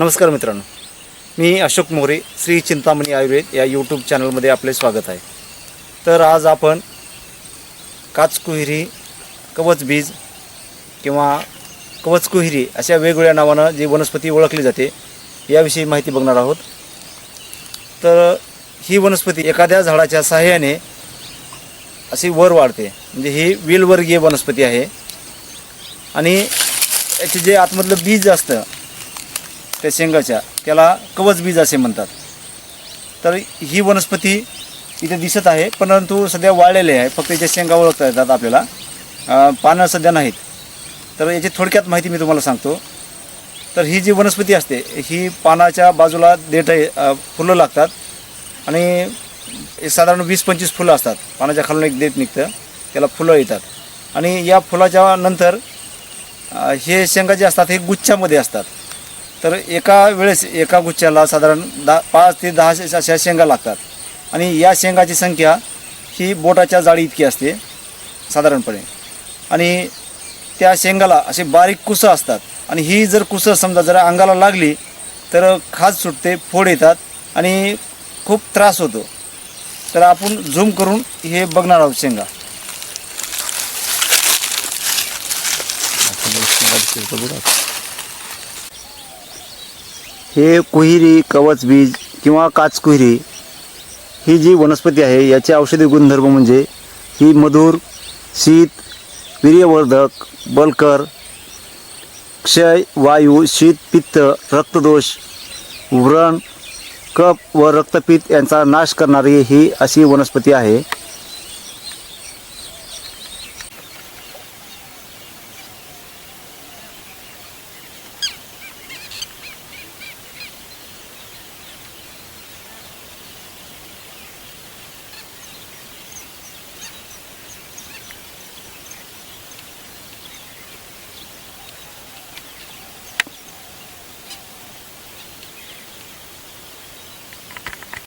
नमस्कार मित्रांनो. मी अशोक मोरे श्री चिंतामणी आयुर्वेद या यूट्यूब चॅनलमध्ये आपले स्वागत आहे. तर आज आपण काचकुहिरी कवच बीज किंवा कवचकुहिरी अशा वेगवेगळ्या नावानं जी वनस्पती ओळखली जाते याविषयी माहिती बघणार आहोत. तर ही वनस्पती एखाद्या झाडाच्या सहाय्याने अशी वर वाढते. म्हणजे ही वेलवर्गीय वनस्पती आहे. आणि याचे जे आतमधलं बीज असतं त्या शेंगाच्या त्याला कवच बीज असे म्हणतात. तर ही वनस्पती इथे दिसत आहे परंतु सध्या वाळलेली आहे. फक्त याच्या शेंगा ओळखता येतात आपल्याला पानं सध्या नाहीत. तर याची थोडक्यात माहिती मी तुम्हाला सांगतो. तर ही जी वनस्पती असते ही पानाच्या बाजूला देठ फुलं लागतात. आणि एक साधारण वीस पंचवीस फुलं असतात. पानाच्या खालून एक देठ निघतं. त्याला फुलं येतात. आणि या फुलाच्या नंतर हे शेंगा जे असतात हे गुच्छामध्ये असतात. तर एका वेळेस एका गुच्छाला साधारण दहा पाच ते दहा अशा शेंगा लागतात. आणि या शेंगाची संख्या ही बोटाच्या जाळी इतकी असते साधारणपणे. आणि त्या शेंगाला असे बारीक कुसं असतात. आणि ही जर कुसं समजा जर अंगाला लागली तर खाज सुटते फोड येतात आणि खूप त्रास होतो. तर आपण झूम करून हे बघणार आहोत शेंगा. हे कुहिरी कवच बीज किंवा काचकुहिरी ही जी वनस्पती आहे याचे औषधी गुणधर्म म्हणजे ही मधुर शीत वीर्यवर्धक बलकर क्षय वायू शीत पित्त रक्तदोष व्रण कप व रक्तपित्त यांचा नाश करणारी ही अशी वनस्पती आहे.